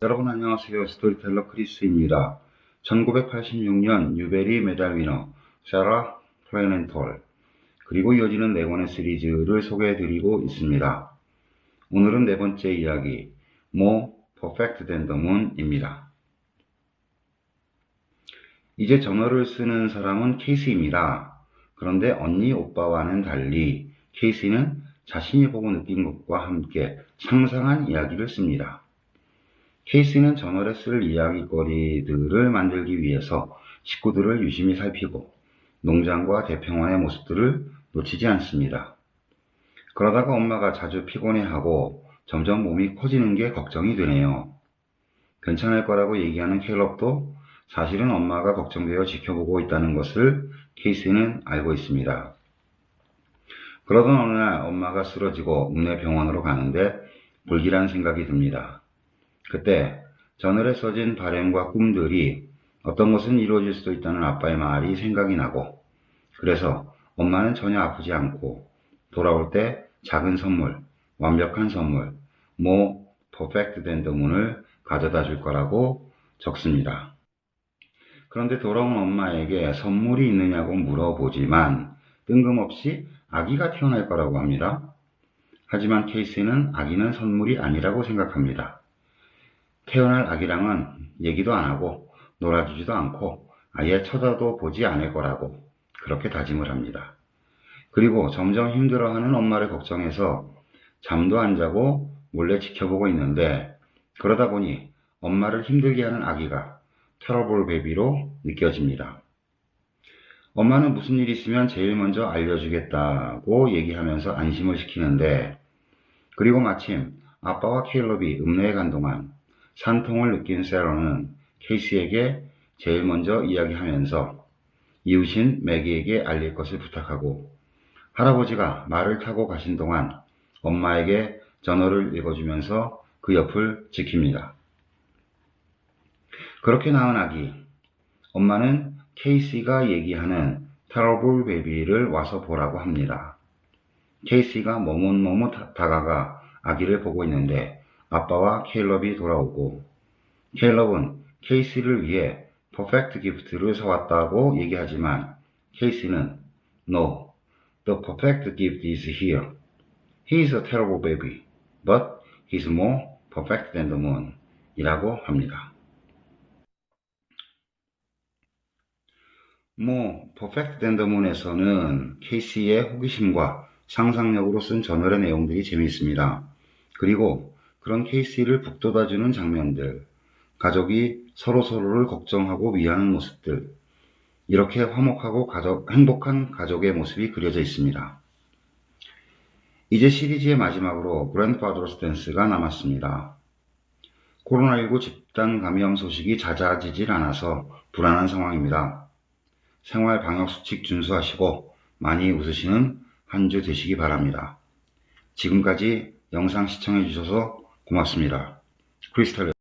여러분 안녕하세요. 스토리텔러 크리스입니다. 1986년 뉴베리 메달 위너 세라 플레넨톨 그리고 이어지는 네 권의 시리즈를 소개해드리고 있습니다. 오늘은 네 번째 이야기 Than the Moon입니다. 이제 전어를 쓰는 사람은 케이스입니다. 그런데 언니 오빠와는 달리 케이스는 자신이 보고 느낀 것과 함께 상상한 이야기를 씁니다. 케이스는 저널에 쓸 이야기거리들을 만들기 위해서 식구들을 유심히 살피고 농장과 대평원의 모습들을 놓치지 않습니다. 그러다가 엄마가 자주 피곤해하고 점점 몸이 커지는 게 걱정이 되네요. 괜찮을 거라고 얘기하는 캘럽도 사실은 엄마가 걱정되어 지켜보고 있다는 것을 케이스는 알고 있습니다. 그러던 어느 날 엄마가 쓰러지고 읍내 병원으로 가는데 불길한 생각이 듭니다. 그때 저늘에 써진 바램과 꿈들이 어떤 것은 이루어질 수도 있다는 아빠의 말이 생각이 나고 그래서 엄마는 전혀 아프지 않고 돌아올 때 작은 선물, 완벽한 선물, 뭐 퍼펙트 된 드문을 가져다 줄 거라고 적습니다. 그런데 돌아온 엄마에게 선물이 있느냐고 물어보지만 뜬금없이 아기가 태어날 거라고 합니다. 하지만 케이스는 아기는 선물이 아니라고 생각합니다. 태어날 아기랑은 얘기도 안 하고 놀아주지도 않고 아예 쳐다도 보지 않을 거라고 그렇게 다짐을 합니다. 그리고 점점 힘들어하는 엄마를 걱정해서 잠도 안 자고 몰래 지켜보고 있는데 그러다 보니 엄마를 힘들게 하는 아기가 테러볼 베비로 느껴집니다. 엄마는 무슨 일 있으면 제일 먼저 알려주겠다고 얘기하면서 안심을 시키는데 그리고 마침 아빠와 케일럽이 읍내에 간 동안 산통을 느낀 세러는 케이스에게 제일 먼저 이야기하면서 이웃인 매기에게 알릴 것을 부탁하고 할아버지가 말을 타고 가신 동안 엄마에게 전어를 읽어주면서 그 옆을 지킵니다. 그렇게 낳은 아기, 엄마는 케이시가 얘기하는 terrible baby를 와서 보라고 합니다. 케이시가 머뭇머뭇 다가가 아기를 보고 있는데 아빠와 케일럽이 돌아오고 케일럽은 케이시를 위해 퍼펙트 기프트를 사왔다고 얘기하지만 케이시는 No, the perfect gift is here. He is a terrible baby, but he's more perfect than the moon 이라고 합니다. 뭐, 퍼펙트 댄더 문에서는 케이시의 호기심과 상상력으로 쓴 저널의 내용들이 재미있습니다. 그리고 그런 케이시를 북돋아주는 장면들, 가족이 서로서로를 걱정하고 위하는 모습들, 이렇게 화목하고 가족, 행복한 가족의 모습이 그려져 있습니다. 이제 시리즈의 마지막으로 그랜드파더스 댄스가 남았습니다. 코로나19 집단 감염 소식이 잦아지질 않아서 불안한 상황입니다. 생활 방역 수칙 준수하시고 많이 웃으시는 한 주 되시기 바랍니다. 지금까지 영상 시청해 주셔서 고맙습니다. 크리스탈